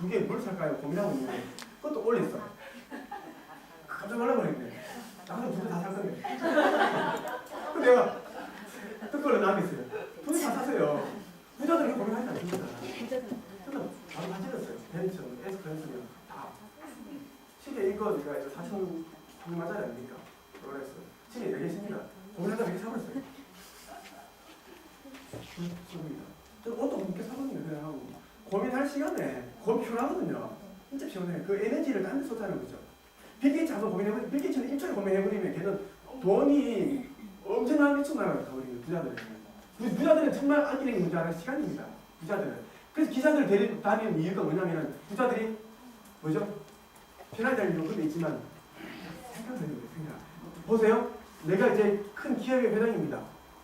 두 개 뭘 살까요? 고민하고 있는데 그것도 올렸어. 깜짝 놀라버렸네. 나도 두 개 다 살 건데. 그 내가 댓글로 남겼어요. 두 개 다 사세요. 부자들이 고민하지 않습니다. 저는 바로 다 질렀어요. 벤츠, 에스프레소면 다. 시계 이거 제가 4천 3만짜리 아닙니까? 그래서 시계 4개 있습니다. 고민하다 이렇게 사버렸어요. 좋습니다. 저 옷도 그렇게. 그냥 하 고 고민할 시간에 고민 필요하거든요. 진짜 피곤해. 그 에너지를 딴데 쏟아는 거죠. 빌게이츠 한번 고민해버리면 빌게이츠는 일주일 고민해버리면 걔는 돈이 엄청나게 미쳐나가요. 우리 부자들은. 부자들은 정말 아끼는 게 문제 하나 시간입니다. 부자들은. 그래서 기자들 데리고 다니는 이유가 뭐냐면 부자들이 뭐죠? 편하게 이유도 그도 있지만 생각을 해요. 생각. 보세요. 내가 이제 큰 기업의 회장입니다.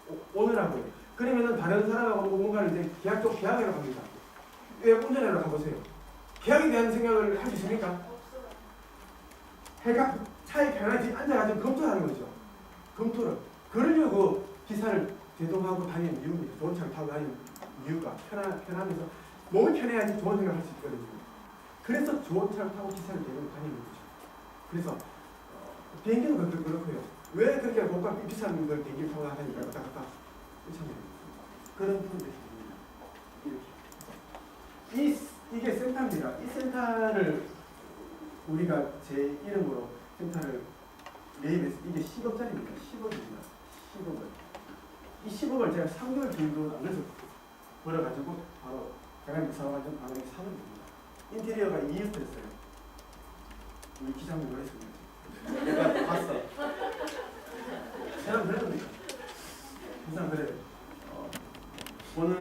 오- 오늘하고요. 그러면은 다른 사람하고 뭔가를 이제 계약적 계약을 합니다. 왜 운전하러 가보세요. 계약에 대한 생각을 할 수 있습니까? 해가 차에 편하게 앉아가지고 검토하는 거죠. 검토를. 그러려고 기사를 대동하고 다니는 이유입니다. 좋은 차를 타고 다니는 이유가 편하, 편하면서 몸이 편해야지 좋은 생각을 할 수 있거든요. 그래서 좋은 차를 타고 기사를 대동하고 다니는 거죠. 그래서 어, 비행기도 그렇고 그렇고요. 왜 그렇게 고가 비싼 걸 비행기 타고 다니니까 왔다 갔다. 그런 부분들이 있습니다. 이렇게. 이, 이게 센터입니다. 이 센터를 우리가 제 이름으로 센터를 매입해서 이게 10억짜리입니다. 10억입니다. 10억을. 이 10억을 제가 3개월 정도 남겨서 벌어가지고 바로 대한민국 사와가지고 방을 사는 겁니다. 인테리어가 2억짜리였어요. 우리 기장님 그랬습니다. 내가 봤어. 사람 그랬습니다. 그 사람 그래요. 어, 보는